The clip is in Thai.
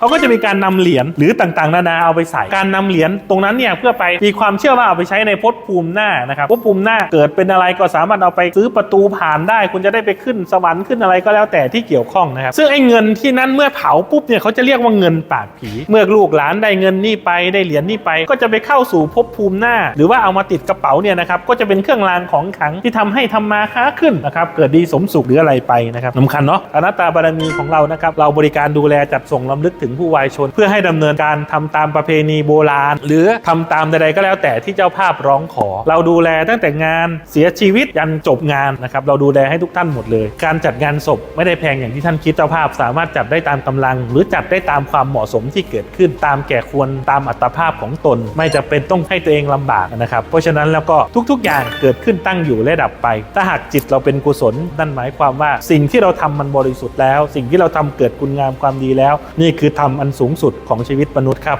เขาก็จะมีการนำเหรียญหรือต่างๆ นานาเอาไปใส่ การนำเหรียญตรงนั้นเนี่ยเพื่อไปมีความเชื่อว่าเอาไปใช้ในภพภูมิหน้านะครับภพภูมิหน้าเกิดเป็นอะไรก็สามารถเอาไปซื้อประตูผ่านได้ คุณจะได้ไปขึ้นสวรรค์ขึ้นอะไรก็แล้วแต่ที่เกี่ยวข้องนะครับซึ่งไอ้เงินที่นั้นเมื่อเผาปุ๊บเนี่ยเขาจะเรียกว่าเงินปากผี เมื่อลูกหลานได้เงินนี่ไปได้เหรียญนี่ไป ก็จะไปเข้าสู่ภพภูมิหน้า หรือว่าเอามาติดกระเป๋าเนี่ยนะครับก็จะเป็นเครื่องรางของขลังที่ทำให้ทำมาค้าขึ้นนะครับเกิดดีสมสุขหรืออะไรไปนะครับสำคัญเนาะอนัตตาบารมีของเรานะครับเราบริการดูแลจัดส่งลำลึกถึงผู้วายชน เพื่อให้ดำเนินการทำตามประเพณีโบราณ หรือทำตามใดๆก็แล้วแต่ที่เจ้าภาพร้องขอ เราดูแลตั้งแต่งานเสียชีวิตยันจบงานนะครับเราดูแลให้ทุกท่านหมดเลย การจัดงานศพไม่ได้แพงอย่างที่ท่านคิดเจ้าภาพ สามารถจัดได้ตามกำลัง หรือจัดได้ตามความเหมาะสมที่เกิดขึ้นตามแก่ควรตามอัตภาพของตน ไม่จะเป็นต้องให้ตัวเองลำบากนะครับเพราะฉะนั้นแล้วก็ทุกๆ อย่างเกิดขึ้นตั้งอยู่และดับไป ถ้าหากจิตเราเป็นกุศลนั่นหมายความว่า สิ่งที่เราทำมันบริสุทธิ์แล้ว สิ่งที่เราทำเกิดคุณงามความดีแล้ว นี่คือธรรมอันสูงสุดของชีวิตมนุษย์ครับ